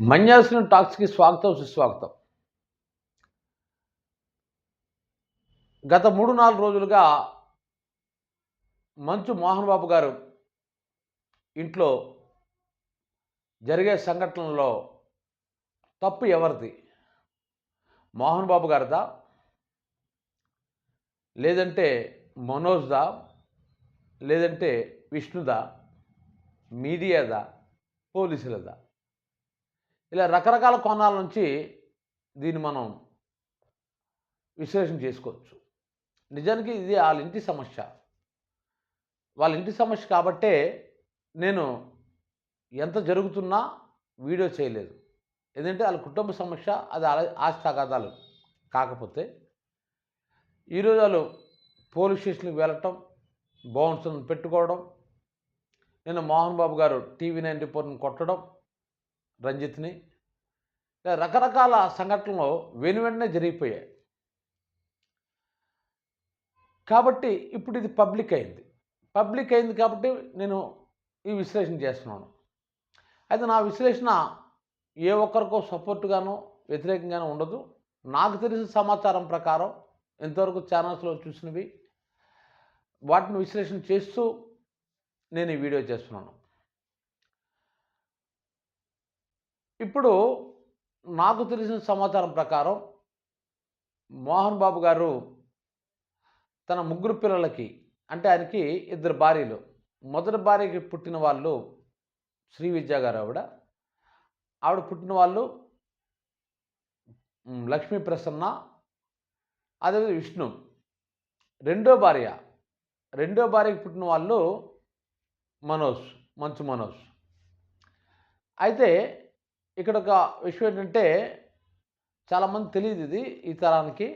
మన్యాసిన టాక్స్కి స్వాగతం సుస్వాగతం. గత మూడు నాలుగు రోజులుగా మంచు మోహన్ బాబు గారు ఇంట్లో జరిగే సంఘటనలో తప్పు ఎవరిది? మోహన్ బాబు గారిదా? లేదంటే మనోజ్దా? లేదంటే విష్ణుదా? మీడియాదా? పోలీసులదా? ఇలా రకరకాల కోణాల నుంచి దీన్ని మనం విశ్లేషణ చేసుకోవచ్చు. నిజానికి ఇది వాళ్ళ ఇంటి సమస్య. వాళ్ళ ఇంటి సమస్య కాబట్టే నేను ఎంత జరుగుతున్నా వీడియో చేయలేదు. ఎందుకంటే వాళ్ళ కుటుంబ సమస్య అది వాళ్ళ ఆస్తి తగాదాలు కాకపోతే ఈరోజు వాళ్ళు పోలీస్ స్టేషన్కి వెళ్ళటం బౌన్సర్ని పెట్టుకోవడం నేను మోహన్ బాబు గారు టీవీ నైన్ రిపోర్ట్ని కొట్టడం రంజిత్ని. రకరకాల సంఘటనలు వెను వెంటనే జరిగిపోయాయి. కాబట్టి ఇప్పుడు ఇది పబ్లిక్ అయింది. పబ్లిక్ అయింది కాబట్టి నేను ఈ విశ్లేషణ చేస్తున్నాను. అయితే నా విశ్లేషణ ఏ ఒక్కరికో సపోర్ట్గానో వ్యతిరేకంగానో ఉండదు. నాకు తెలిసిన సమాచారం ప్రకారం ఇంతవరకు ఛానల్స్లో చూసినవి. వాటిని విశ్లేషణ చేస్తూ నేను ఈ వీడియో చేస్తున్నాను. ఇప్పుడు నాకు తెలిసిన సమాచారం ప్రకారం మోహన్ బాబు గారు తన ముగ్గురు పిల్లలకి అంటే ఆయనకి ఇద్దరు భార్యలు. మొదటి భార్యకి పుట్టిన వాళ్ళు శ్రీ విద్యా గారు ఆవిడ. ఆవిడ పుట్టిన వాళ్ళు లక్ష్మీ ప్రసన్న అదేవిధంగా విష్ణు. రెండో భార్య రెండో భార్యకి పుట్టిన వాళ్ళు మనోజ్ మంచు మనోజ్. అయితే ఇక్కడ ఒక విషయం ఏంటంటే చాలామంది తెలియదు ఇది ఈ తరానికి.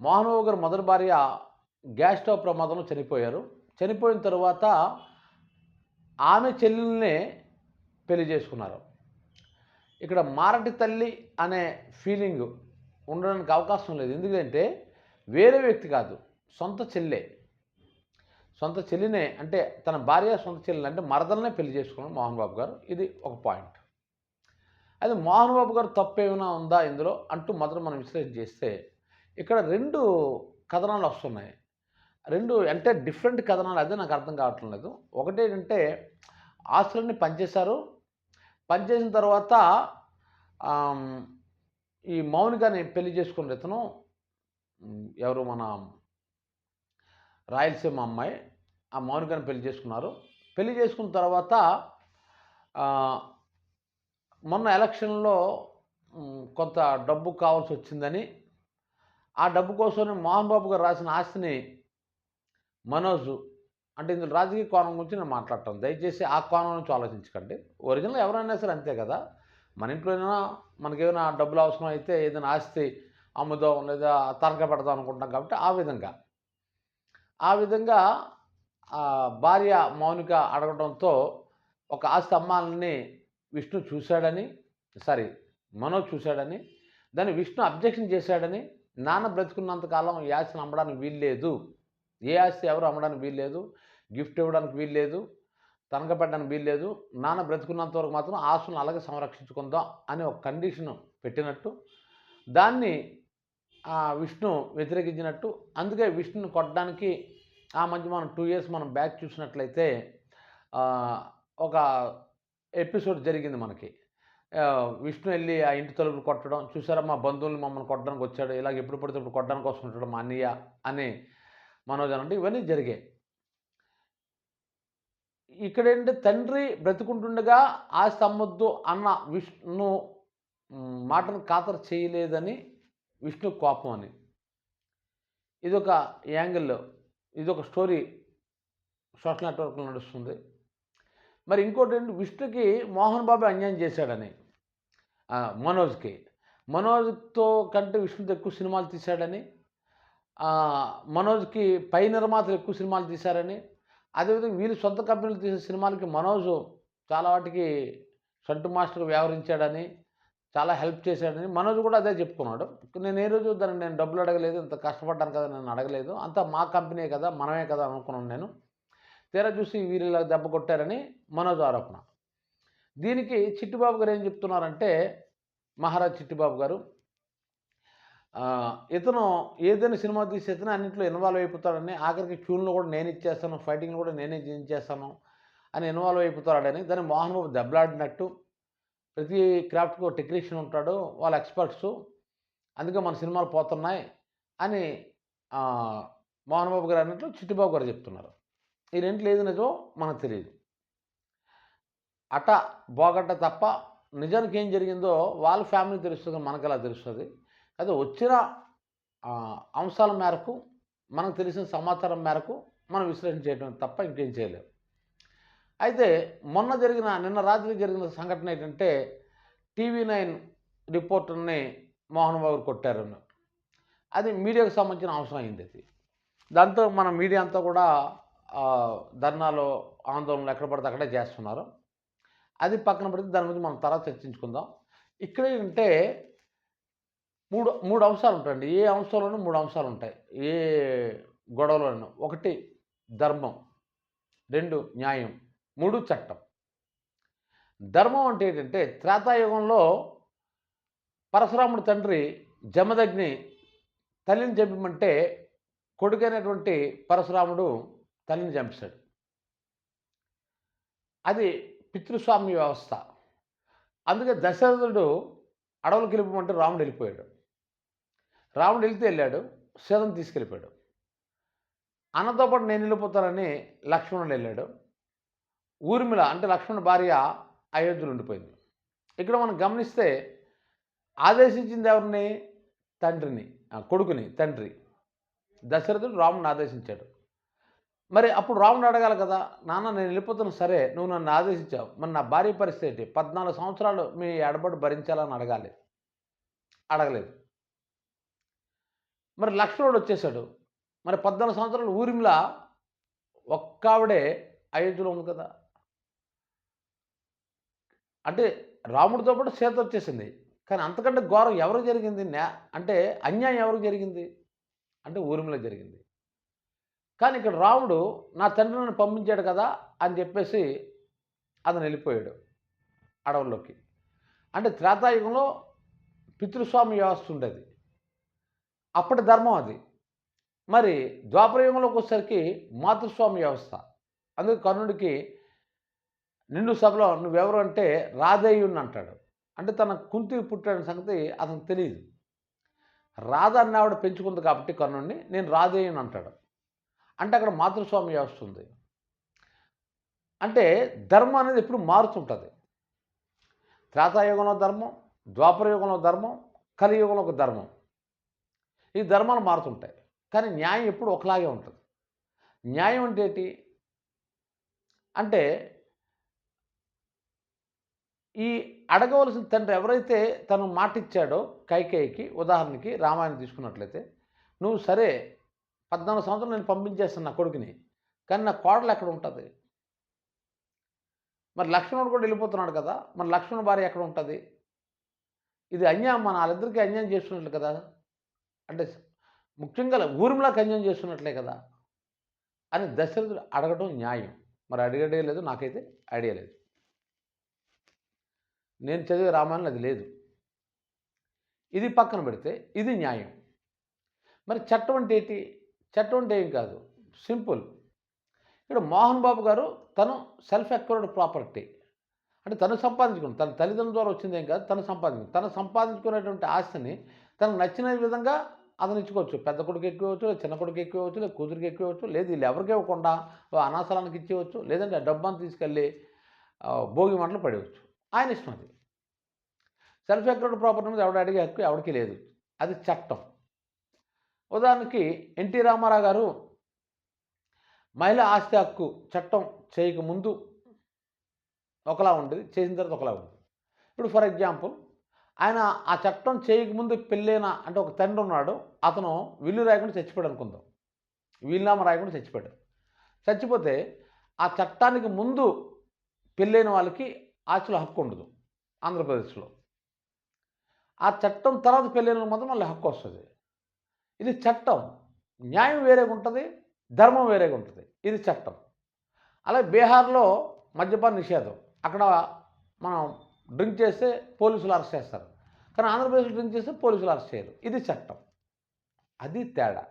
మోహన్ బాబు గారు మొదటి భార్య గ్యాస్ స్టవ్ ప్రమాదంలో చనిపోయారు. చనిపోయిన తర్వాత ఆమె చెల్లెల్నే పెళ్ళి చేసుకున్నారు. ఇక్కడ మారటి తల్లి అనే ఫీలింగ్ ఉండడానికి అవకాశం లేదు. ఎందుకంటే వేరే వ్యక్తి కాదు సొంత చెల్లె. సొంత చెల్లినే అంటే తన భార్య సొంత చెల్లిని అంటే మరదలనే పెళ్ళి చేసుకున్నాడు మోహన్ బాబు గారు. ఇది ఒక పాయింట్. అది మోహన్ బాబు గారు తప్పు ఏమైనా ఉందా ఇందులో అంటూ మొదట మనం విశ్లేషణ చేస్తే ఇక్కడ రెండు కథనాలు వస్తున్నాయి. రెండు అంటే డిఫరెంట్ కథనాలు అదే నాకు అర్థం కావట్లేదు లేదు ఒకటి ఏంటంటే ఆస్తులన్నీ పనిచేశారు. పనిచేసిన తర్వాత ఈ మౌనికని పెళ్ళి చేసుకున్న ఇతను ఎవరు మన రాయలసీమ అమ్మాయి ఆ మౌనికని పెళ్ళి చేసుకున్నారు. పెళ్ళి చేసుకున్న తర్వాత మొన్న ఎలక్షన్లో కొంత డబ్బు కావాల్సి వచ్చిందని ఆ డబ్బు కోసం మోహన్ బాబు గారు రాసిన ఆస్తిని మనోజ్ అంటే ఇందులో రాజకీయ కోణం గురించి నేను మాట్లాడటం దయచేసి ఆ కోణం నుంచి ఆలోచించకండి. ఒరిజినల్ ఎవరైనా సరే అంతే కదా. మన ఇంట్లోనైనా మనకేమైనా డబ్బులు అవసరం అయితే ఏదైనా ఆస్తి అమ్ముదాం లేదా తనఖా పెడదాం అనుకుంటాం కాబట్టి ఆ విధంగా. ఆ విధంగా భార్య మౌనిక అడగడంతో ఒక ఆస్తి అమ్మాలని విష్ణు చూశాడని సారీ మనో చూశాడని దాన్ని విష్ణు అబ్జెక్షన్ చేశాడని నాన్న బ్రతుకున్నంతకాలం ఈ ఆస్తిని అమ్మడానికి వీల్లేదు. ఏ ఆస్తి ఎవరు అమ్మడానికి వీల్లేదు? గిఫ్ట్ ఇవ్వడానికి వీల్లేదు. తనకపెట్టడానికి వీల్లేదు. నాన్న బ్రతుకున్నంత వరకు మాత్రం ఆస్తులను అలాగే సంరక్షించుకుందాం అనే ఒక కండిషన్ పెట్టినట్టు దాన్ని ఆ విష్ణు వ్యతిరేకించినట్టు. అందుకే విష్ణుని కొట్టడానికి ఆ మధ్య మనం టూ ఇయర్స్ మనం బ్యాక్ చూసినట్లయితే ఒక ఎపిసోడ్ జరిగింది మనకి. విష్ణు వెళ్ళి ఆ ఇంటి తలుపులు కొట్టడం చూసారా మా బంధువులు మమ్మల్ని కొట్టడానికి వచ్చాడు ఇలాగ ఎప్పుడు పడితే ఇప్పుడు కొట్టడానికి వస్తూ ఉంటాడు మా అన్నయ్య అని మనోజన్ అంటే ఇవన్నీ జరిగాయి. ఇక్కడేంటి తండ్రి బ్రతుకుంటుండగా ఆస్తి అమ్మొద్దు అన్న విష్ణు మాటను ఖాతరు చేయలేదని విష్ణు కోపం అని. ఇదొక యాంగిల్లో ఇదొక స్టోరీ సోషల్ నెట్వర్క్లో నడుస్తుంది. మరి ఇంకోటి విష్ణుకి మోహన్ బాబు అన్యాయం చేశాడని. మనోజ్కి మనోజ్తో కంటే విష్ణుతో ఎక్కువ సినిమాలు తీశాడని. మనోజ్కి పై నిర్మాతలు ఎక్కువ సినిమాలు తీశారని. అదేవిధంగా వీళ్ళు సొంత కంపెనీలు తీసిన సినిమాలకి మనోజ్ చాలా వాటికి సంటు మాస్టర్ వ్యవహరించాడని చాలా హెల్ప్ చేశాడని మనోజ్ కూడా అదే చెప్పుకున్నాడు నేను ఏ రోజు దాన్ని నేను డబ్బులు అడగలేదు ఇంత కష్టపడ్డాను కదా నేను అడగలేదు. అంతా మా కంపెనీ కదా మనమే కదా అనుకున్నాను నేను. తీరా చూసి వీరిలా ఇలా దెబ్బ కొట్టారని మనోజ్ ఆరోపణ. దీనికి చిట్టిబాబు గారు ఏం చెప్తున్నారంటే మహారాజ్ చిట్టిబాబు గారు ఇతను ఏదైనా సినిమా తీసి ఇతను అన్నింటిలో ఇన్వాల్వ్ అయిపోతాడని ఆఖరికి క్యూన్లు కూడా నేను ఇచ్చేస్తాను ఫైటింగ్లో కూడా నేనే చేస్తాను అని ఇన్వాల్వ్ అయిపోతాడని దాన్ని మోహన్ బాబు దెబ్బలాడినట్టు ప్రతి క్రాఫ్ట్కు టెక్నీషియన్ ఉంటాడు వాళ్ళ ఎక్స్పర్ట్స్ అందుకే మన సినిమాలు పోతున్నాయి అని మోహన్ బాబు గారు అన్నట్లు చిట్టిబాబు గారు చెప్తున్నారు. ఈ రెంట్లు ఏది నిజమో మనకు తెలియదు అట బోగట్ట తప్ప నిజానికి ఏం జరిగిందో వాళ్ళ ఫ్యామిలీ తెలుస్తుంది మనకు ఎలా తెలుస్తుంది. అయితే వచ్చిన అంశాల మేరకు మనకు తెలిసిన సమాచారం మేరకు మనం విశ్లేషణ చేయడం తప్ప ఇంకేం చేయలేము అయితే మొన్న జరిగిన నిన్న రాత్రి జరిగిన సంఘటన ఏంటంటే టీవీ నైన్ రిపోర్టర్ని మోహన్ బాబు కొట్టారు. అది మీడియాకు సంబంధించిన అంశం అయింది అది. దాంతో మన మీడియా అంతా కూడా ధర్నాలో ఆందోళనలు ఎక్కడ పడితే అక్కడే చేస్తున్నారు. అది పక్కన పెడితే దాని గురించి మనం తర్వాత చర్చించుకుందాం. ఇక్కడ ఏంటంటే మూడు మూడు అంశాలు ఉంటాయండి. ఏ అంశంలోనూ మూడు అంశాలు ఉంటాయి. ఏ గొడవలోనూ. ఒకటి ధర్మం. రెండు న్యాయం. మూడు చట్టం. ధర్మం అంటే ఏంటంటే త్రేతాయుగంలో పరశురాముడి తండ్రి జమదగ్ని తల్లిని చెప్పమంటే కొడుకైనటువంటి పరశురాముడు తల్లిని చంపేశాడు అది పితృస్వామ్య వ్యవస్థ. అందుకే దశరథుడు అడవులకు వెళ్ళిపోమంటే రాముడు వెళ్ళిపోయాడు. రాముడు వెళ్తే వెళ్ళాడు సీతను తీసుకెళ్ళిపోయాడు. అన్నతో పాటు నేను వెళ్ళిపోతానని లక్ష్మణుడు వెళ్ళాడు. ఊర్మిళ అంటే లక్ష్మణుడు భార్య అయోధ్యలో ఉండిపోయింది. ఇక్కడ మనం గమనిస్తే ఆదేశించింది ఎవరిని? తండ్రిని కొడుకుని తండ్రి. దశరథుడు రాముడిని ఆదేశించాడు. మరి అప్పుడు రాముడు అడగాలి కదా నాన్న నేను వెళ్ళిపోతున్నా సరే నువ్వు నన్ను ఆదేశించావు. మరి నా భార్య పరిస్థితి ఏంటి? పద్నాలుగు సంవత్సరాలు మీ ఎడబడి భరించాలని అడగాలి. అడగలేదు. మరి లక్ష్మణుడు వచ్చేసాడు. మరి పద్నాలుగు సంవత్సరాలు ఊరిమిలా ఒక్కావిడే అయోధ్యలో ఉంది కదా. అంటే రాముడితో పాటు సీత వచ్చేసింది. కానీ అంతకంటే ఘోరం ఎవరు జరిగింది? అంటే అన్యాయం ఎవరు జరిగింది? అంటే ఊరిమిలో జరిగింది. కానీ ఇక్కడ రాముడు నా తండ్రి నన్ను పంపించాడు కదా అని చెప్పేసి అతను వెళ్ళిపోయాడు అడవుల్లోకి. అంటే త్రేతాయుగంలో పితృస్వామి వ్యవస్థ ఉండేది. అప్పటి ధర్మం అది. మరి ద్వాపరయుగంలోకి వచ్చేసరికి మాతృస్వామి వ్యవస్థ. అందుకే కర్ణుడికి నిండు సభలో నువ్వెవరు అంటే రాధేయుని అంటాడు. అంటే తన కుంతి పుట్టిన సంగతి అతనికి తెలియదు రాధ అన్న ఆవిడ పెంచుకుంది కాబట్టి కర్ణుడిని నేను రాధేయుని అంటాడు. అంటే అక్కడ మాతృస్వామి వ్యవస్థ ఉంది అంటే ధర్మం అనేది ఎప్పుడు మారుతుంటుంది. త్రేతాయుగంలో ధర్మం ద్వాపరయుగంలో ధర్మం కలియుగంలో ఒక ధర్మం. ఈ ధర్మాలు మారుతుంటాయి. కానీ న్యాయం ఎప్పుడు ఒకలాగే ఉంటుంది. న్యాయం అంటే ఏంటి? అంటే ఈ అడగవలసిన తండ్రి ఎవరైతే తను మాటిచ్చాడో కైకేయికి ఉదాహరణకి రామాయణం తీసుకున్నట్లయితే నువ్వు సరే పద్నాలుగు సంవత్సరాలు నేను పంపించేస్తాను నా కొడుకుని. కానీ నా కోడలు ఎక్కడ ఉంటుంది? మరి లక్ష్మణుడు కూడా వెళ్ళిపోతున్నాడు కదా మరి లక్ష్మణ భార్య ఎక్కడ ఉంటుంది? ఇది అన్యాయం మన వాళ్ళిద్దరికీ అన్యాయం చేస్తున్నట్లు కదా. అంటే ముఖ్యంగా ఊరిమిలాకి అన్యాయం చేస్తున్నట్లే కదా. అని దశరథుడు అడగడం న్యాయం. మరి అడిగడే లేదు నాకైతే ఐడియా లేదు. నేను చదివే రామాయణం అది లేదు. ఇది పక్కన పెడితే ఇది న్యాయం. మరి చట్టం అంటే ఏంటి? చట్టం అంటే ఏం కాదు. సింపుల్. ఇక్కడ మోహన్ బాబు గారు తను సెల్ఫ్ ఎక్వైర్డ్ ప్రాపర్టీ. అంటే తను సంపాదించుకుని తన తల్లిదండ్రుల ద్వారా వచ్చింది ఏం కాదు తను సంపాదించుకుని తను సంపాదించుకునేటువంటి ఆస్తిని తనకు నచ్చిన విధంగా అతను ఇచ్చుకోవచ్చు. పెద్ద కొడుకు ఎక్కువచ్చు చిన్న కొడుకు ఎక్కువచ్చు లేదా కూతురికి ఎక్కువచ్చు లేదు వీళ్ళు ఎవరికి ఇవ్వకుండా అనాసరానికి అనాథాలానికి ఇచ్చేయవచ్చు లేదంటే ఆ డబ్బాను తీసుకెళ్ళి భోగి మంటలు పడేయచ్చు ఆయన ఇష్టం అది. సెల్ఫ్ ఎక్వైర్డ్ ప్రాపర్టీ మీద ఎవడ అడిగే హక్కు ఎవరికి లేదు. అది చట్టం. ఉదాహరణకి ఎన్టీ రామారావు గారు మహిళ ఆస్తి హక్కు చట్టం చేయక ముందు ఒకలా ఉండేది చేసిన తర్వాత ఒకలా ఉంది ఇప్పుడు ఫర్ ఎగ్జాంపుల్ ఆయన ఆ చట్టం చేయకముందు పెళ్ళైన అంటే ఒక తండ్రి ఉన్నాడు అతను విల్లు రాయకుండా చచ్చిపోయాడు అనుకుందాం. వీలునామా రాయకుండా చచ్చిపోయాడు. చచ్చిపోతే ఆ చట్టానికి ముందు పెళ్ళైన వాళ్ళకి ఆస్తుల హక్కు ఉండదు ఆంధ్రప్రదేశ్లో. ఆ చట్టం తర్వాత పెళ్ళైన మాత్రం మళ్ళీ హక్కు వస్తుంది. ఇది చట్టం. న్యాయం వేరేగా ఉంటుంది ధర్మం వేరేగా ఉంటుంది. ఇది చట్టం. అలాగే బీహార్లో మద్యపాన నిషేధం. అక్కడ మనం డ్రింక్ చేస్తే పోలీసులు అరెస్ట్ చేస్తారు. కానీ ఆంధ్రప్రదేశ్లో డ్రింక్ చేస్తే పోలీసులు అరెస్ట్ చేయరు. ఇది చట్టం. అది తేడా.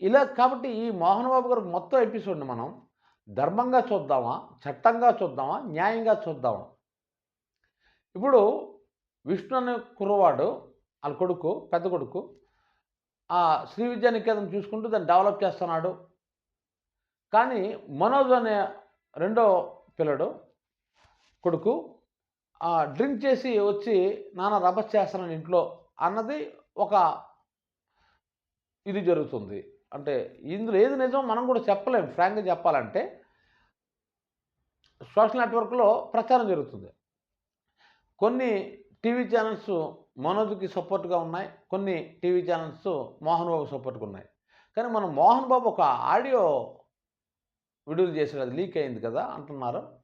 ఇలా కాబట్టి ఈ మోహన్ బాబు గారు మొత్తం ఎపిసోడ్ని మనం ధర్మంగా చూద్దామా చట్టంగా చూద్దామా న్యాయంగా చూద్దామా? ఇప్పుడు విష్ణు అనే కుర్రవాడు వాళ్ళ కొడుకు పెద్ద కొడుకు ఆ శ్రీ విద్యానికేతనం చూసుకుంటూ దాన్ని డెవలప్ చేస్తున్నాడు. కానీ మనోజ్ అనే రెండో పిల్లడు కొడుకు ఆ డ్రింక్ చేసి వచ్చి నాన్న రభస్ చేస్తానని ఇంట్లో అన్నది ఒక ఇది జరుగుతుంది. అంటే ఇందులో ఏది నిజం మనం కూడా చెప్పలేం. ఫ్రాంక్గా చెప్పాలంటే సోషల్ నెట్వర్క్లో ప్రచారం జరుగుతుంది. కొన్ని టీవీ ఛానల్స్ మనోజ్కి సపోర్ట్గా ఉన్నాయి. కొన్ని టీవీ ఛానల్స్ మోహన్ బాబు సపోర్ట్గా ఉన్నాయి. కానీ మనం మోహన్ బాబు ఒక ఆడియో విడుదల చేసాడు అది లీక్ అయింది కదా అంటున్నారు.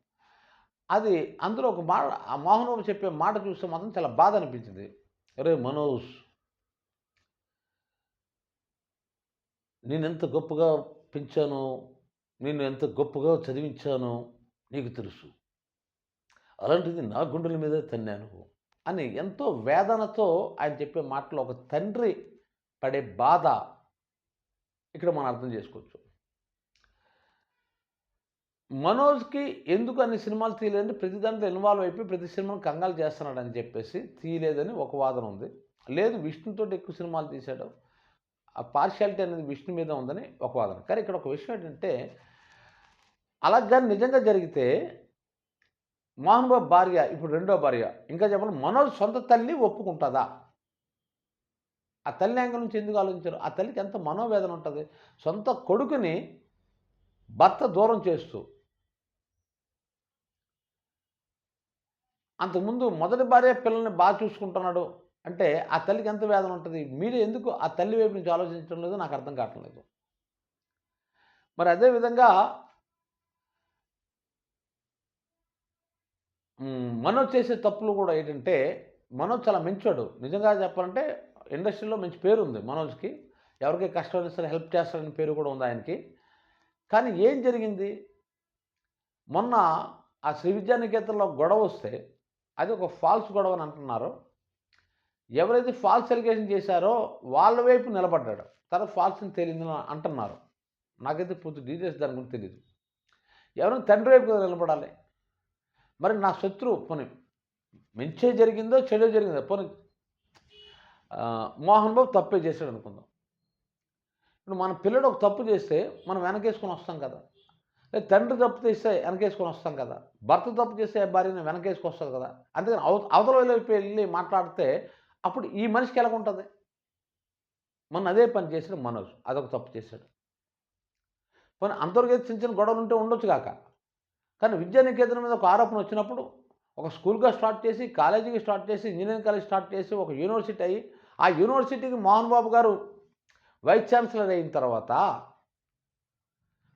అది అందులో ఒక మాట ఆ మోహన్ బాబు చెప్పే మాట చూస్తే మాత్రం చాలా బాధ అనిపించింది. రే మనోజ్ నేను ఎంత గొప్పగా పెంచాను నేను ఎంత గొప్పగా చదివించాను నీకు తెలుసు. అలాంటిది నా గుండెల మీద తన్నాను. అని ఎంతో వేదనతో ఆయన చెప్పే మాటలో ఒక తండ్రి పడే బాధ ఇక్కడ మనం అర్థం చేసుకోవచ్చు. మనోజ్కి ఎందుకు అన్ని సినిమాలు తీయలేదంటే ప్రతి దాంట్లో ఇన్వాల్వ్ అయిపోయి ప్రతి సినిమాను కంగాలు చేస్తున్నాడని చెప్పేసి తీయలేదని ఒక వాదన ఉంది. లేదు విష్ణుతో ఎక్కువ సినిమాలు తీశాడు. ఆ పార్షియాలిటీ అనేది విష్ణు మీద ఉందని ఒక వాదన. కానీ ఇక్కడ ఒక విషయం ఏంటంటే అలా కానీ నిజంగా జరిగితే మోహన్ భార్య ఇప్పుడు రెండో భార్య. ఇంకా చెప్పాలి మనోజ్ సొంత తల్లి ఒప్పుకుంటుందా? ఆ తల్లి యాంగిల్ నుంచి ఎందుకు ఆలోచించారు? ఆ తల్లికి ఎంత మనోవేదన ఉంటుంది? సొంత కొడుకుని భర్త దూరం చేస్తూ. అంతకుముందు మొదటి భార్య పిల్లల్ని బాగా చూసుకుంటున్నాడు అంటే ఆ తల్లికి ఎంత వేదన ఉంటుంది? మీరు ఎందుకు ఆ తల్లి వైపు నుంచి ఆలోచించడం లేదు? నాకు అర్థం కావట్లేదు మరి అదేవిధంగా మనోజ్ చేసే తప్పులు కూడా ఏంటంటే మనోజ్ చాలా మంచివాడు నిజంగా చెప్పాలంటే ఇండస్ట్రీలో మంచి పేరు ఉంది మనోజ్కి. ఎవరికి కష్టం సరే హెల్ప్ చేస్తాడని పేరు కూడా ఉంది ఆయనకి. కానీ ఏం జరిగింది? మొన్న ఆ శ్రీ విద్యానికేతన్లో గొడవ వస్తే అది ఒక ఫాల్స్ గొడవ అని అంటున్నారు. ఎవరైతే ఫాల్స్ ఎలిగేషన్ చేశారో వాళ్ళ వైపు నిలబడ్డాడు. తర్వాత ఫాల్స్ అని తెలియదు అంటున్నారు. నాకైతే పూర్తి డీటెయిల్స్ దాని గురించి తెలియదు ఎవరైనా తండ్రి వైపు నిలబడాలి. మరి నా శత్రువు పోనీ మంచే జరిగిందో చెడు జరిగిందో పోనీ మోహన్ బాబు తప్పే చేశాడు అనుకుందాం. ఇప్పుడు మన పిల్లడు ఒక తప్పు చేస్తే మనం వెనకేసుకొని వస్తాం కదా. లేదా తండ్రి తప్పు చేస్తే వెనకేసుకొని వస్తాం కదా. భర్త తప్పు చేస్తే భార్యని వెనకేసుకొని వస్తుంది కదా. అందుకని అవ అవతల వైపు వెళ్ళి మాట్లాడితే అప్పుడు ఈ మనిషికి ఎలాగుంటుంది ఉంటుంది? అదే పని చేసాడు మనోజ్. అదొక తప్పు చేశాడు. పోనీ అంతవరకు చిన్న చిన్న గొడవలు ఉంటే ఉండొచ్చు కాక. కానీ విద్యానికేతనం మీద ఒక ఆరోపణ వచ్చినప్పుడు ఒక స్కూల్గా స్టార్ట్ చేసి కాలేజీకి స్టార్ట్ చేసి ఇంజనీరింగ్ కాలేజ్ స్టార్ట్ చేసి ఒక యూనివర్సిటీ అయ్యి ఆ యూనివర్సిటీకి మోహన్ బాబు గారు వైస్ ఛాన్సలర్ అయిన తర్వాత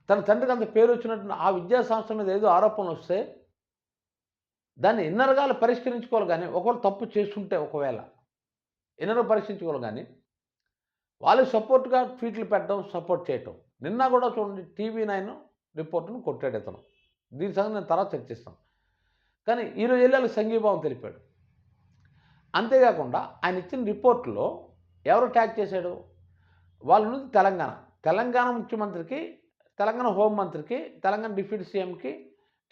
తన తండ్రికి అంత పేరు వచ్చినట్టు ఆ విద్యా సంస్థ మీద ఏదో ఆరోపణలు వస్తే దాన్ని ఇన్నరగాలు పరిష్కరించుకోవాలి కానీ ఒకవేళ తప్పు చేస్తుంటే ఒకవేళ ఇన్నర పరీక్షించుకోవాలి కానీ వాళ్ళకి సపోర్ట్గా ట్వీట్లు పెట్టడం సపోర్ట్ చేయటం. నిన్న కూడా చూడండి టీవీ నైన్ రిపోర్ట్ను కొట్టాడు ఇతను. దీని సంగతి నేను తర్వాత చర్చిస్తాను కానీ ఈరోజు వెళ్ళాలి సంఘీభావం తెలిపాడు. అంతేకాకుండా ఆయన ఇచ్చిన రిపోర్ట్లో ఎవరు ట్యాగ్ చేశాడు? వాళ్ళ నుంచి తెలంగాణ. తెలంగాణ ముఖ్యమంత్రికి తెలంగాణ హోంమంత్రికి తెలంగాణ డిప్యూటీ సీఎంకి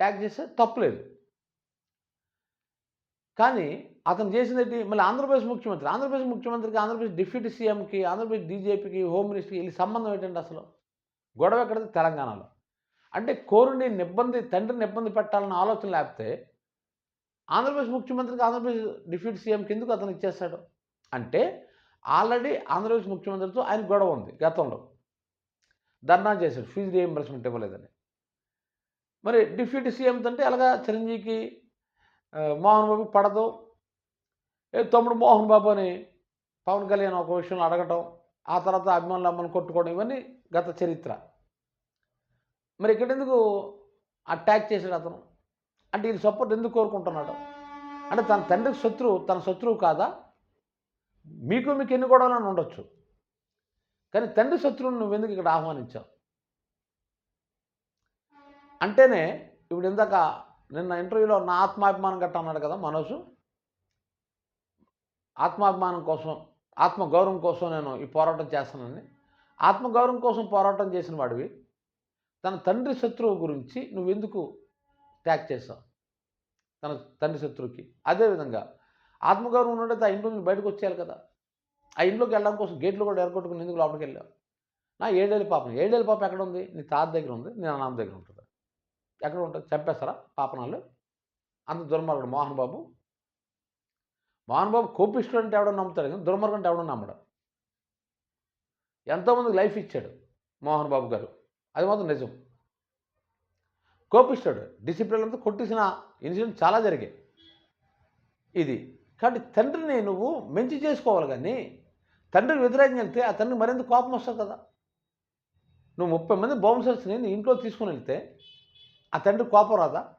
ట్యాగ్ చేస్తే తప్పులేదు కానీ అతను చేసినట్టు మళ్ళీ ఆంధ్రప్రదేశ్ ముఖ్యమంత్రి. ఆంధ్రప్రదేశ్ ముఖ్యమంత్రికి ఆంధ్రప్రదేశ్ డిప్యూటీ సీఎంకి ఆంధ్రప్రదేశ్ డీజేపీకి హోమ్ మినిస్టర్కి వెళ్ళి సంబంధం ఏంటంటే అసలు? గొడవ ఎక్కడది తెలంగాణలో? అంటే కోరుని నిబ్బంది తండ్రిని ఇబ్బంది పెట్టాలన్న ఆలోచన లేకపోతే ఆంధ్రప్రదేశ్ ముఖ్యమంత్రికి ఆంధ్రప్రదేశ్ డిప్యూటీ సీఎంకి ఎందుకు అతను ఇచ్చేస్తాడు. అంటే ఆల్రెడీ ఆంధ్రప్రదేశ్ ముఖ్యమంత్రితో ఆయన గొడవ ఉంది గతంలో. ధర్నా చేశాడు ఫీజు రీఎంబర్స్మెంట్ ఇవ్వలేదని. మరి డిప్యూటీ సీఎం అంటే అలాగా చిరంజీవికి మోహన్ బాబు పడదు? ఏ తమ్ముడు మోహన్ బాబు అని పవన్ కళ్యాణ్ ఒక విషయంలో అడగటం ఆ తర్వాత అభిమానులు అమ్మని కొట్టుకోవడం ఇవన్నీ గత చరిత్ర. మరి ఇక్కడ ఎందుకు అటాక్ చేశాడు అతను? అంటే వీళ్ళు సపోర్ట్ ఎందుకు కోరుకుంటున్నాడు? అంటే తన తండ్రికి శత్రువు తన శత్రువు కాదా? మీకు మీకు ఎన్ని గొడవలని ఉండొచ్చు. కానీ తండ్రి శత్రువుని నువ్వు ఎందుకు ఇక్కడ ఆహ్వానించావు? అంటేనే ఇప్పుడు ఇందాక నిన్న ఇంటర్వ్యూలో నా ఆత్మాభిమానం గట్ట అన్నాడు కదా మనోజు? ఆత్మాభిమానం కోసం ఆత్మగౌరవం కోసం నేను ఈ పోరాటం చేస్తానని ఆత్మగౌరవం కోసం పోరాటం చేసిన వాడివి. తన తండ్రి శత్రువు గురించి నువ్వెందుకు ట్యాగ్ చేసావు తన తండ్రి శత్రువుకి. అదేవిధంగా ఆత్మగౌరవం ఉన్నట్టు ఆ ఇంట్లో నుంచి బయటకు వచ్చేయాలి కదా. ఆ ఇంట్లోకి వెళ్ళడం కోసం గేట్లు కూడా ఎరగొట్టుకుని ఎందుకు లోపలికి వెళ్ళావు? నా ఏడేళ్ళ పాపం. ఏడేళ్ళ పాప ఎక్కడ ఉంది? నీ తాత దగ్గర ఉంది నీ నాన్న దగ్గర ఉంటుంది? ఎక్కడ ఉంటుంది చంపేస్తారా పాపనాలు అంత దుర్మార్గుడు మోహన్ బాబు మోహన్ బాబు కోపిష్ఠుడు అంటే ఎవడో నమ్ముతాడు కానీ దుర్మార్గం అంటే ఎవడో నమ్మడు. ఎంతోమందికి లైఫ్ ఇచ్చాడు మోహన్ బాబు గారు. అది మాత్రం నిజం. కోపిస్తాడు. డిసిప్లిన్ అంతా కొట్టేసిన ఇన్సిడెంట్ చాలా జరిగాయి. ఇది. కాబట్టి తండ్రిని నువ్వు మంచి చేసుకోవాలి కానీ తండ్రికి వ్యతిరేకం వెళ్తే ఆ తండ్రి మరింత కోపం వస్తుంది కదా. నువ్వు ముప్పై మంది బౌన్సర్స్ని నీ ఇంట్లో తీసుకుని వెళ్తే ఆ తండ్రి కోపం రాదా?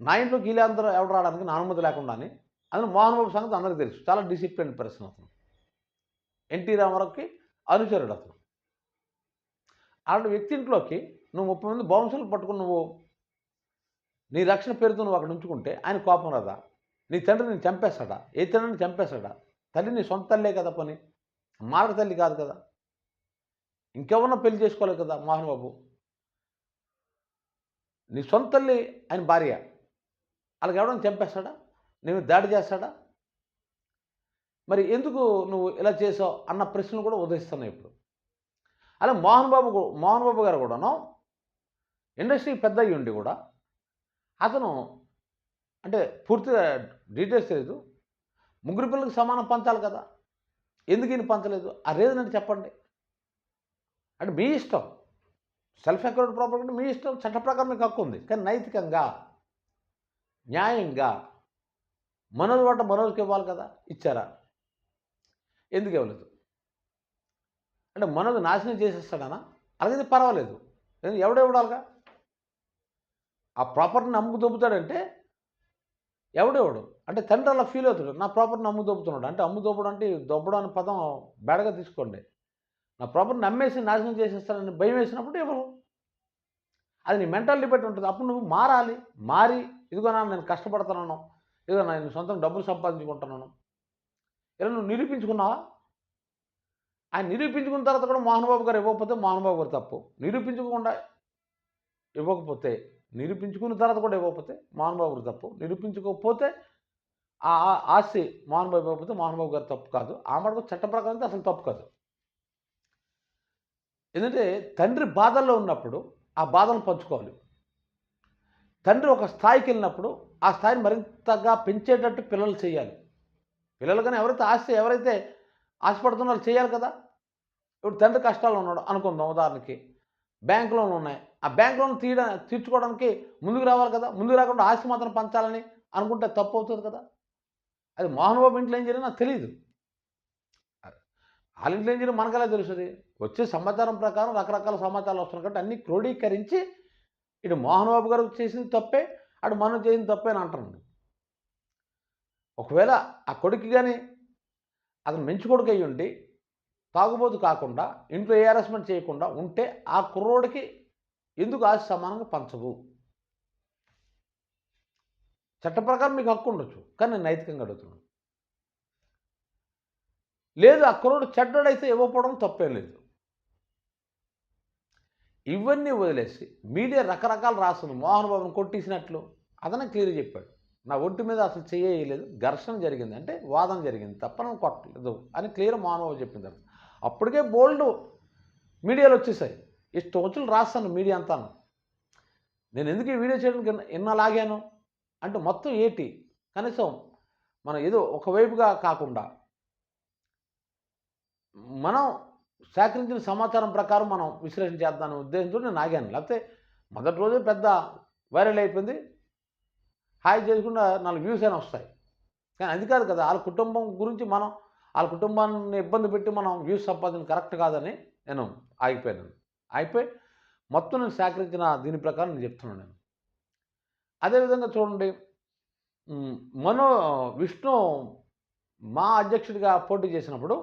నా ఇంట్లో గీలేందరూ ఎవడు రావడానికి నా అనుమతి లేకుండా అని. అందులో మోహన్ బాబు సంగతి అందరికీ తెలుసు. చాలా డిసిప్లిన్ పర్సన్ అతను. ఎన్టీ రామారావుకి అనుచరుడు అతను. అలాంటి వ్యక్తి ఇంట్లోకి నువ్వు ముప్పై మంది బౌన్సర్లు పట్టుకుని నువ్వు నీ రక్షణ పేరుతో నువ్వు అక్కడ ఉంచుకుంటే ఆయన కోపం రాదా? నీ తండ్రి నేను చంపేస్తాడా? ఏ తండ్రిని చంపేస్తాడా? తల్లి నీ సొంత తల్లే కదా పని. మారక తల్లి కాదు కదా. ఇంకెవరన్నా పెళ్ళి చేసుకోలేదు కదా మోహన్ బాబు నీ సొంత తల్లి ఆయన భార్య. వాళ్ళకి ఎవడన్నా చంపేస్తాడా? నేను దాడి చేస్తాడా? మరి ఎందుకు నువ్వు ఇలా చేసావు అన్న ప్రశ్నలు కూడా ఉదయిస్తున్నాయి ఇప్పుడు. అలా మోహన్ బాబు మోహన్ బాబు గారు కూడాను ఇండస్ట్రీ పెద్ద అయ్యి ఉండి కూడా అతను అంటే పూర్తిగా డీటెయిల్స్ తెలియదు ముగ్గురు పిల్లలకు సమానం పంచాలి కదా. ఎందుకు ఈయన పంచలేదు? ఆ రీజన్ అంటే చెప్పండి. అంటే మీ ఇష్టం. సెల్ఫ్ అక్యూర్డ్ ప్రాపర్టీ అంటే మీ ఇష్టం. చట్ట ప్రకారం మీకు హక్కు ఉంది. కానీ నైతికంగా న్యాయంగా మనోజ్ వాట మనోజ్కి ఇవ్వాలి కదా. ఇచ్చారా? ఎందుకు ఇవ్వలేదు? అంటే మనల్ని నాశనం చేసేస్తాడనా? అలాగే పర్వాలేదు. ఎవడెవడాలిగా ఆ ప్రాపర్టీని అమ్ముకు దొబ్బుతాడంటే ఎవడెవడు అంటే తండ్రి అలా ఫీల్ అవుతాడు. నా ప్రాపర్టీని అమ్ము దొబ్బుతున్నాడు. అంటే అమ్ము దొబ్బడం అంటే దొబ్బడం అనే పదం బేడగా తీసుకోండి. నా ప్రాపర్టీని అమ్మేసి నాశనం చేసేస్తాడని భయం వేసినప్పుడు ఇవ్వరు అది నీ మెంటాలిటీ బట్టి ఉంటుంది. అప్పుడు నువ్వు మారాలి. మారి ఇదిగో నా నేను కష్టపడుతున్నాను. ఇదిగో నా నేను సొంతం డబ్బులు సంపాదించుకుంటున్నాను. ఇలా నువ్వు నిరూపించుకున్నావా? ఆయన నిరూపించుకున్న తర్వాత కూడా మోహన్బాబు గారు ఇవ్వకపోతే మోహన్బాబు గారు తప్పు. నిరూపించకుండా ఇవ్వకపోతే నిరూపించుకున్న తర్వాత కూడా ఇవ్వకపోతే మోహన్బాబు గారు తప్పు. నిరూపించుకోకపోతే ఆ ఆస్తి మోహన్బాబు ఇవ్వకపోతే మోహన్బాబు గారు తప్పు కాదు. ఆ మటుకు చట్ట ప్రకారం అయితే అసలు తప్పు కాదు. ఎందుకంటే తండ్రి బాధల్లో ఉన్నప్పుడు ఆ బాధను పంచుకోవాలి. తండ్రి ఒక స్థాయికి వెళ్ళినప్పుడు ఆ స్థాయిని మరింతగా పెంచేటట్టు పిల్లలు చేయాలి. పిల్లలు కానీ ఎవరైతే ఆస్తి ఎవరైతే ఆశపడుతున్న వాళ్ళు చేయాలి కదా. ఇప్పుడు తండ్రి కష్టాలు ఉన్నాడు అనుకుందాం ఉదాహరణకి. బ్యాంక్ లోన్లు ఉన్నాయి. ఆ బ్యాంక్ లోన్ తీయడా తీర్చుకోవడానికి ముందుకు రావాలి కదా. ముందుకు రాకుండా ఆస్తి మాత్రం పంచాలని అనుకుంటే తప్పు అవుతుంది కదా. అది మోహన్ బాబు ఇంట్లో ఏం జరిగినా నాకు తెలియదు వాళ్ళ ఇంట్లో ఏం జరిగింది మనకలా తెలుస్తుంది? వచ్చే సమాచారం ప్రకారం రకరకాల సమాచారాలు వస్తున్నాయి కాబట్టి అన్నీ క్రోడీకరించి ఇటు మోహన్ బాబు గారు చేసింది తప్పే అటు మనం చేసింది తప్పే అని అంటున్నాడు ఒకవేళ ఆ కొడుకు కానీ అతను మెంచుకోడుకు అయ్యి ఉండి తాగుబోతు కాకుండా ఇంట్లో ఏ హరాస్మెంట్ చేయకుండా ఉంటే ఆ కుర్రోడికి ఎందుకు ఆశ సమానంగా పంచవు చట్ట ప్రకారం మీకు హక్కు ఉండొచ్చు కానీ నేను నైతికంగా అడుగుతున్నాను. లేదు ఆ కుర్రోడు చెడ్డోడైతే ఇవ్వకపోవడం తప్పేం లేదు. ఇవన్నీ వదిలేసి మీడియా రకరకాలు రాస్తుంది మోహన్ బాబును కొట్టేసినట్లు అతనే క్లియర్ చెప్పాడు. నా ఒంటి మీద అసలు చేయలేదు ఘర్షణ జరిగింది. అంటే వాదన జరిగింది. తప్ప నన్ను కొట్టలేదు అని క్లియర్ మానవ చెప్పిన తర్వాత. అప్పటికే బోల్డ్ మీడియాలో వచ్చేసాయి. ఇష్టం వచ్చులు రాస్తాను మీడియా అంతాను. నేను ఎందుకు ఈ వీడియో చేయడానికి ఇన్న- లాగాను అంటే మొత్తం ఏటి? కనీసం మనం ఏదో ఒకవైపుగా కాకుండా మనం సేకరించిన సమాచారం ప్రకారం మనం విశ్లేషణ చేద్దామనే ఉద్దేశంతో నేను ఆగాను. లేకపోతే మొదటి రోజే పెద్ద వైరల్ అయిపోయింది. హాయ్ చేసుకుండా నాలుగు వ్యూస్ అయినా వస్తాయి. కానీ అది కాదు కదా వాళ్ళ కుటుంబం గురించి మనం వాళ్ళ కుటుంబాన్ని ఇబ్బంది పెట్టి మనం వ్యూస్ సంపాదించడం కరెక్ట్ కాదని నేను ఆగిపోయాను. అయిపోయి మొత్తం నేను సేకరించిన దీని ప్రకారం నేను చెప్తున్నాను నేను. అదేవిధంగా చూడండి మనో విష్ణు మా అధ్యక్షుడిగా పోటీ చేసినప్పుడు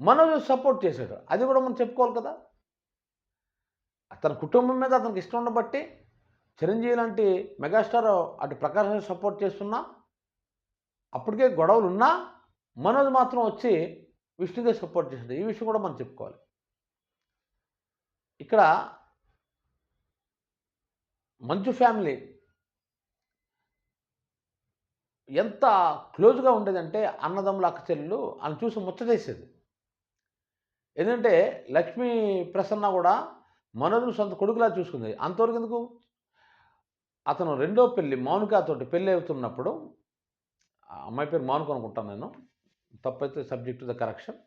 మనోజ్ సపోర్ట్ చేశాడు. అది కూడా మనం చెప్పుకోవాలి కదా. అతని కుటుంబం మీద అతనికి ఇష్టం ఉండబట్టి చిరంజీవి లాంటి మెగాస్టార్ అటు ప్రకాశం సపోర్ట్ చేస్తున్నా అప్పటికే గొడవలు ఉన్నా మనోజ్ మాత్రం వచ్చి విష్ణుదే సపోర్ట్ చేసింది. ఈ విషయం కూడా మనం చెప్పుకోవాలి. ఇక్కడ మంచు ఫ్యామిలీ ఎంత క్లోజ్గా ఉండేదంటే అన్నదమ్ముల అక్క చెల్లెలు అని చూసి ముచ్చటేసేది. ఎందుకంటే లక్ష్మీ ప్రసన్న కూడా మనోజ్ను సొంత కొడుకులా చూసుకుంది. అంతవరకు ఎందుకు? అతను రెండో పెళ్ళి మౌనికాతోటి పెళ్ళి అవుతున్నప్పుడు ఆ అమ్మాయి పేరు మౌనిక అనుకుంటాను నేను తప్పైతే సబ్జెక్ట్ ద కరెక్షన్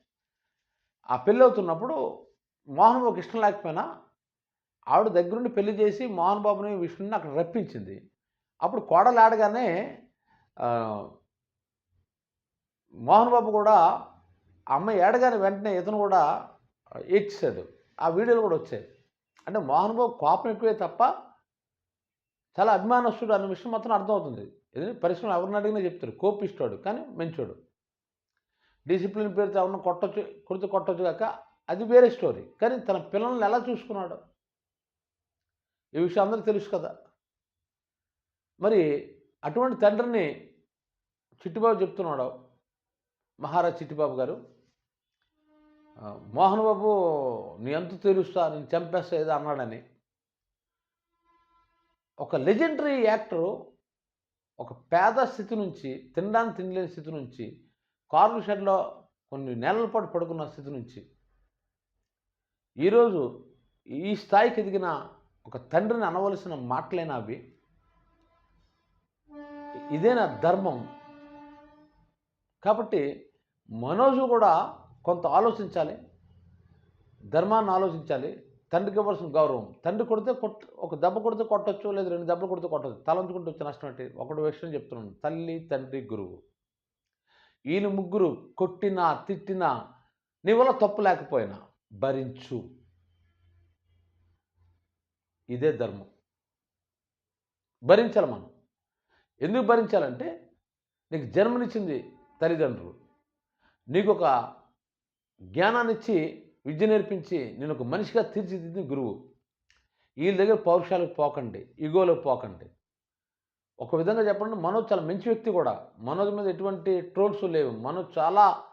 ఆ పెళ్ళి అవుతున్నప్పుడు మోహన్ బాబుకి ఇష్టం లేకపోయినా ఆవిడ దగ్గరుండి పెళ్ళి చేసి మోహన్ బాబుని విష్ణుని అక్కడ రప్పించింది. అప్పుడు కోడలు ఆడగానే మోహన్ బాబు కూడా అమ్మాయి ఏడగానే వెంటనే ఇతను కూడా ఏడ్చేశాడు. ఆ వీడియోలు కూడా వచ్చాయి. అంటే మోహన్ బాబు కోపం ఎక్కువే తప్ప చాలా అభిమానస్తుడు అన్న విషయం మాత్రం అర్థమవుతుంది. ఎందుకంటే పరిశ్రమ ఎవరిని అడిగినా చెప్తారు కోపిస్తాడు. కానీ మంచోడు. డిసిప్లిన్ పేరుతో ఎవరిని కొట్టచ్చు కొడితే కొట్టచ్చు కాక అది వేరే స్టోరీ. కానీ తన పిల్లల్ని ఎలా చూసుకున్నాడు? ఈ విషయం అందరికీ తెలుసు కదా. మరి అటువంటి తండ్రిని చిట్టిబాబు చెప్తున్నాడు. మహారాజ్ చిట్టిబాబు గారు. మోహన్ బాబు నీ ఎంత తెలుస్తా నేను చంపేస్తా ఏదో అన్నాడని. ఒక లెజెండరీ యాక్టరు ఒక పేద స్థితి నుంచి తినడానికి తినలేని స్థితి నుంచి కార్లు షెడ్లో కొన్ని నెలల పాటు పడుకున్న స్థితి నుంచి ఈరోజు ఈ స్థాయికి ఎదిగిన ఒక తండ్రిని అనవలసిన మాటలేనా అవి? ఇదేనా ధర్మం? కాబట్టి మనోజు కూడా కొంత ఆలోచించాలి ధర్మాన్ని ఆలోచించాలి తండ్రికి ఇవ్వాల్సిన గౌరవం. తండ్రి కొడితే కొట్ ఒక దెబ్బ కొడితే కొట్టచ్చు లేదా రెండు దెబ్బలు కొడితే కొట్టచ్చు. తలంచుకుంటూ వచ్చే నష్టం ఏంటి? ఒకటి విషయం చెప్తున్నాను. తల్లి తండ్రి గురువు. ఈయన ముగ్గురు కొట్టినా తిట్టినా నీ వల్ల తప్పు లేకపోయినా భరించు. ఇదే ధర్మం. భరించాలి మనం. ఎందుకు భరించాలంటే నీకు జన్మనిచ్చింది తల్లిదండ్రులు. నీకు ఒక జ్ఞానాన్ని ఇచ్చి విద్య నేర్పించి నేను ఒక మనిషిగా తీర్చిదిద్దిన గురువు. వీళ్ళ దగ్గర పౌరుషాలకు పోకండి ఈగోలకు పోకండి. ఒక విధంగా చెప్పండి మనోజ్ చాలా మంచి వ్యక్తి కూడా. మనోజ్ మీద ఎటువంటి ట్రోల్స్ లేవు. మనోజ్ చాలా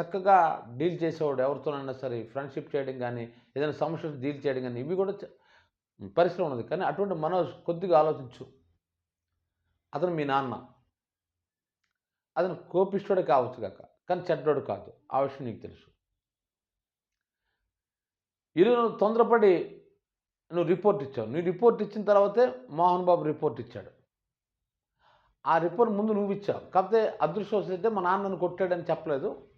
చక్కగా డీల్ చేసేవాడు ఎవరితోనైనా సరే. ఫ్రెండ్షిప్ చేయడం కానీ ఏదైనా సమస్యలు డీల్ చేయడం కానీ ఇవి కూడా పరిశ్రమ ఉన్నది. కానీ అటువంటి మనోజ్ కొద్దిగా ఆలోచించు. అతను మీ నాన్న. అతను కోపిష్టుడే కావచ్చు కాక కానీ చెడ్డోడు కాదు. ఆ విషయం నీకు తెలుసు. ఈరోజు నువ్వు తొందరపడి నువ్వు రిపోర్ట్ ఇచ్చావు. నువ్వు రిపోర్ట్ ఇచ్చిన తర్వాతే మోహన్ బాబు రిపోర్ట్ ఇచ్చాడు. ఆ రిపోర్ట్ ముందు నువ్వు ఇచ్చావు. కాకపోతే అదృష్టం అయితే మా నాన్న నన్ను కొట్టాడని చెప్పలేదు.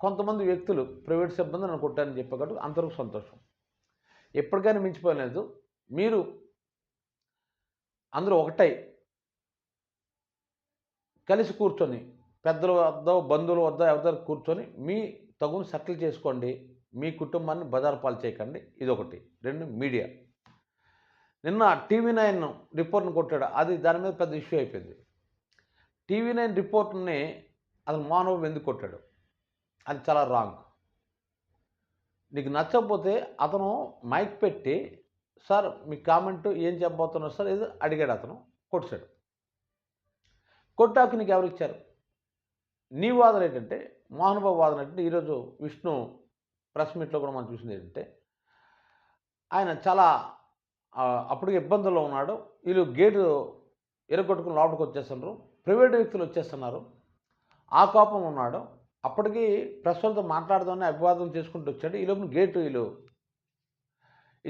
కొంతమంది వ్యక్తులు ప్రైవేట్ సిబ్బంది నన్ను కొట్టారని చెప్పేటట్టు అంతవరకు సంతోషం. ఎప్పటికైనా మించిపోలేదు. మీరు అందరూ ఒకటై కలిసి కూర్చొని పెద్దల వద్ద బంధువుల వద్ద ఎవరి కూర్చొని మీ తగును సెటిల్ చేసుకోండి. మీ కుటుంబాన్ని బజారు పాలు చేయకండి. ఇదొకటి. రెండు మీడియా. నిన్న టీవీ నైన్ రిపోర్ట్ని కొట్టాడు. అది దాని మీద పెద్ద ఇష్యూ అయిపోయింది. టీవీ నైన్ రిపోర్ట్ని అతను మానవ ఎందుకు కొట్టాడు? అది చాలా రాంగ్. నీకు నచ్చకపోతే అతను మైక్ పెట్టి సార్ మీ కామెంట్ ఏం చెప్పబోతున్నారు సార్? ఏదో అడిగాడు అతను. కొట్టాడు. కొట్టాక నీకు ఎవరు ఇచ్చారు నీ వాదన ఏంటంటే మోహన్ బాబు వాదన ఏంటంటే ఈరోజు విష్ణు ప్రెస్ మీట్లో కూడా మనం చూసింది ఏంటంటే ఆయన చాలా అప్పటికి ఇబ్బందుల్లో ఉన్నాడు. వీళ్ళు గేటు ఎరగొట్టుకుని లోపలికి వచ్చేస్తున్నారు. ప్రైవేట్ వ్యక్తులు వచ్చేస్తున్నారు. ఆ కోపం ఉన్నాడు. అప్పటికి ప్రెస్ వాళ్ళతో మాట్లాడదామని అభివాదం చేసుకుంటూ వచ్చాడు. ఈ లోపల గేటు వీళ్ళు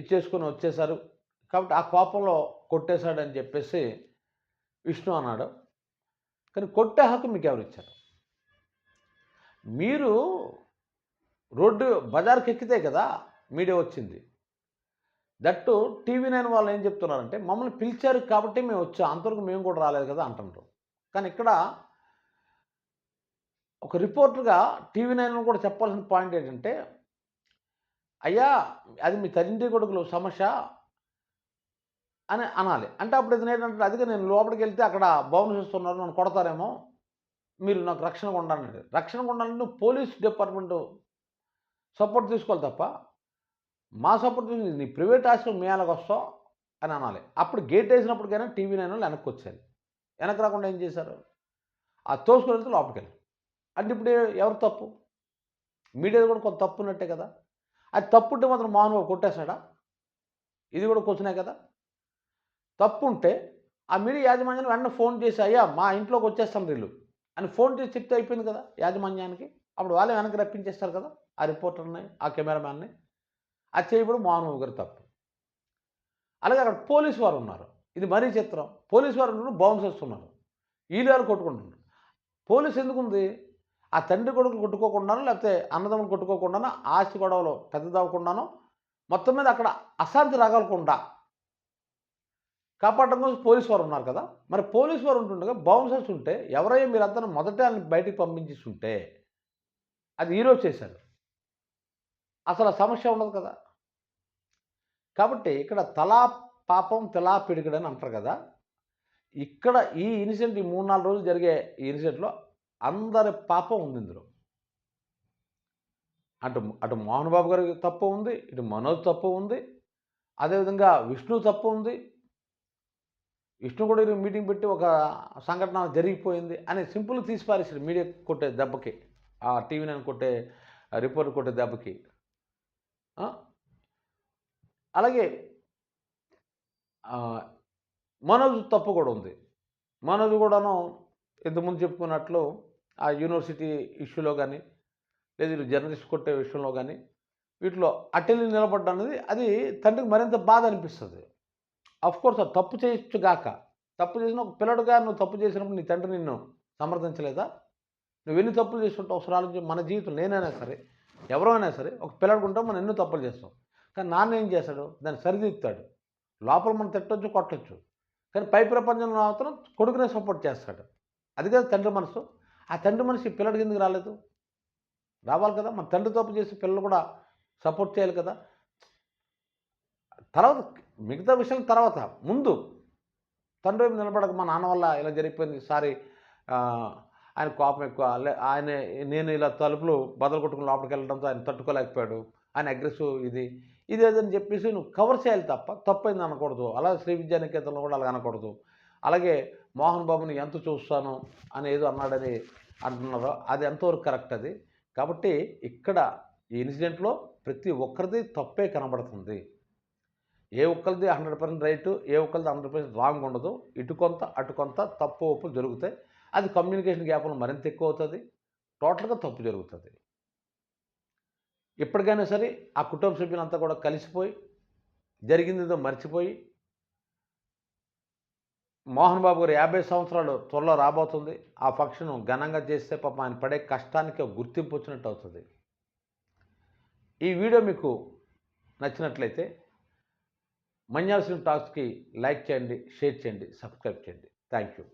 ఇచ్చేసుకొని వచ్చేసారు కాబట్టి ఆ కోపంలో కొట్టేశాడని చెప్పేసి విష్ణు అన్నాడు. కానీ కొట్టే హక్కు మీకు ఎవరు ఇచ్చారు? మీరు రోడ్డు బజార్కి ఎక్కితే కదా మీడియా వచ్చింది. దట్టు టీవీ నైన్ వాళ్ళు ఏం చెప్తున్నారంటే మమ్మల్ని పిలిచారు కాబట్టి మేము వచ్చాం అంతవరకు మేము కూడా రాలేదు కదా అంటున్నారు. కానీ ఇక్కడ ఒక రిపోర్టర్గా టీవీ నైన్ కూడా చెప్పాల్సిన పాయింట్ ఏంటంటే అయ్యా అది మీ తల్లింటి కొడుకులు సమస్య అని అనాలి. అంటే అప్పుడు ఇది ఏంటంటే అదిగా నేను లోపలికి వెళ్తే అక్కడ బౌన్స్ ఇస్తున్నారు నన్ను కొడతారేమో మీరు నాకు రక్షణ ఉండాలంటే రక్షణ ఉండాలంటే పోలీస్ డిపార్ట్మెంట్ సపోర్ట్ తీసుకోవాలి తప్ప మా సపోర్ట్ తీసుకుని నీ ప్రైవేట్ ఆశ్రమం మీ వస్తావు అని అనాలి. అప్పుడు గేట్ వేసినప్పటికైనా టీవీ నైన్ వాళ్ళు వెనక్కి వచ్చారు వెనక్కి రాకుండా ఏం చేశారు? ఆ తోసుకుని వెళ్తే లోపలికి వెళ్ళారు అంటే ఇప్పుడు ఎవరు తప్పు? మీడియా కూడా కొంత తప్పు ఉన్నట్టే కదా? అది తప్పు ఉంటే మాత్రం మానవుడు కొట్టేశాడా ఇది కూడా కూర్చునే కదా? తప్పు ఉంటే ఆ మీడియా యాజమాన్యాన్ని వెంటనే ఫోన్ చేసి అయ్యా మా ఇంట్లోకి వచ్చేస్తాం వీళ్ళు అని ఫోన్ చేసి చెప్తే అయిపోయింది కదా యాజమాన్యానికి? అప్పుడు వాళ్ళే వెనక్కి రప్పించేస్తారు కదా? ఆ రిపోర్టర్ని ఆ కెమెరామ్యాన్ని. అది చేయబడి మోహన్ గారు తప్పు. అలాగే అక్కడ పోలీసు వారు ఉన్నారు. ఇది మరీ చిత్రం. పోలీసు వారు ఉన్నారు బౌన్సర్స్ ఉన్నారు వీళ్ళు కొట్టుకుంటున్నారు. పోలీసు ఎందుకు ఉంది ఆ తండ్రి కొడుకులు కొట్టుకోకుండానో లేకపోతే అన్నదమ్ములు కొట్టుకోకుండానో ఆస్తి గొడవలు పెద్దదవ్వకుండానో మొత్తం మీద అక్కడ అశాంతి రగలకుండా కాపాడడం కోసం పోలీసు వారు ఉన్నారు కదా. మరి పోలీసు వారు ఉంటుండగా బౌన్సర్స్ ఉంటే ఎవరైనా మీరంతా మొదట వాళ్ళని బయటికి పంపించేసి ఉంటే అది ఈరోజు చేశారు. అసలు సమస్య ఉండదు కదా. కాబట్టి ఇక్కడ తలా పాపం తెలా పిడికడని అంటారు కదా. ఇక్కడ ఈ ఇన్సిడెంట్ ఈ మూడు నాలుగు రోజులు జరిగే ఈ ఇన్సిడెంట్లో అందరి పాపం ఉంది ఇందులో. అటు అటు మోహన్ బాబు గారికి తప్పు ఉంది ఇటు మనోజ్ తప్పు ఉంది అదేవిధంగా విష్ణు తప్పు ఉంది. విష్ణు కూడా ఈరోజు మీటింగ్ పెట్టి ఒక సంఘటన జరిగిపోయింది అని సింపుల్ తీసిపారేసారు మీడియా కొట్టే దెబ్బకి ఆ టీవీ నైన్ కొట్టే రిపోర్ట్ కొట్టే దెబ్బకి. అలాగే మనోజ్ తప్పు కూడా ఉంది. మనోజ్ కూడాను ఇంతకుముందు చెప్పుకున్నట్లు ఆ యూనివర్సిటీ ఇష్యూలో కానీ లేదు జర్నలిస్ట్ కొట్టే విషయంలో కానీ వీటిలో అటెల్లి నిలబడ్డం అనేది అది తండ్రికి మరింత బాధ అనిపిస్తుంది. అఫ్ కోర్స్ తప్పు చేయొచ్చు గాక. తప్పు చేసిన ఒక పిల్లడుగా నువ్వు తప్పు చేసినప్పుడు నీ తండ్రి నిన్ను సమర్థించలేదా? నువ్వు ఎన్ని తప్పులు చేస్తుంటావు అవసరాలు మన జీవితం నేనైనా సరే ఎవరైనా సరే ఒక పిల్లడుకుంటాం మనం ఎన్నో తప్పులు చేస్తాం. కానీ నాన్న ఏం చేస్తాడు? దాన్ని సరిదిద్దుతాడు. లోపల మనం తిట్టొచ్చు కొట్టచ్చు. కానీ పై ప్రపంచంలో మాత్రం కొడుకునే సపోర్ట్ చేస్తాడు. అది కదా తండ్రి మనసు. ఆ తండ్రి మనసు పిల్లడికి ఎందుకు రాలేదు. రావాలి కదా? మన తండ్రి తప్పు చేసి పిల్లలు కూడా సపోర్ట్ చేయాలి కదా? తర్వాత మిగతా విషయం తర్వాత ముందు తండ్రి నిలబడక మా నాన్న వల్ల ఇలా జరిగిపోయింది సారీ ఆయన కోపం ఎక్కువ. ఆయన నేను ఇలా తలుపులు బదలు కొట్టుకుని లోపలికి వెళ్ళడంతో ఆయన తట్టుకోలేకపోయాడు. ఆయన అగ్రెసివ్ ఇది. ఇదేదని చెప్పేసి నువ్వు కవర్ చేయాలి తప్ప తప్పైంది అనకూడదు. అలా శ్రీ విద్యానికేతనలో కూడా అలా అనకూడదు. అలాగే మోహన్ బాబుని ఎంత చూస్తాను అని ఏదో అన్నాడని అంటున్నారు అది ఎంతవరకు కరెక్ట్ అది? కాబట్టి ఇక్కడ ఈ ఇన్సిడెంట్లో ప్రతి ఒక్కరిది తప్పే కనబడుతుంది. ఏ ఒక్కరిది హండ్రెడ్ పర్సెంట్ రైట్ ఏ ఒక్కరిది హండ్రెడ్ పర్సెంట్ రాంగ్ ఉండదు. ఇటు కొంత అటు కొంత తప్పు ఒప్పులు జరుగుతాయి. అది కమ్యూనికేషన్ గ్యాప్లో మరింత ఎక్కువ అవుతుంది టోటల్గా తప్పు జరుగుతుంది. ఎప్పటికైనా సరే ఆ కుటుంబ సభ్యులంతా కూడా కలిసిపోయి జరిగిందేదో మర్చిపోయి మోహన్ బాబు గారు యాభై సంవత్సరాలు త్వరలో రాబోతుంది. ఆ ఫంక్షన్ ఘనంగా చేస్తే పాపం ఆయన పడే కష్టానికి ఒక గుర్తింపు వచ్చినట్టు అవుతుంది. ఈ వీడియో మీకు నచ్చినట్లయితే మన్యాల్సిన టాక్స్కి లైక్ చేయండి షేర్ చేయండి సబ్స్క్రైబ్ చేయండి. Thank you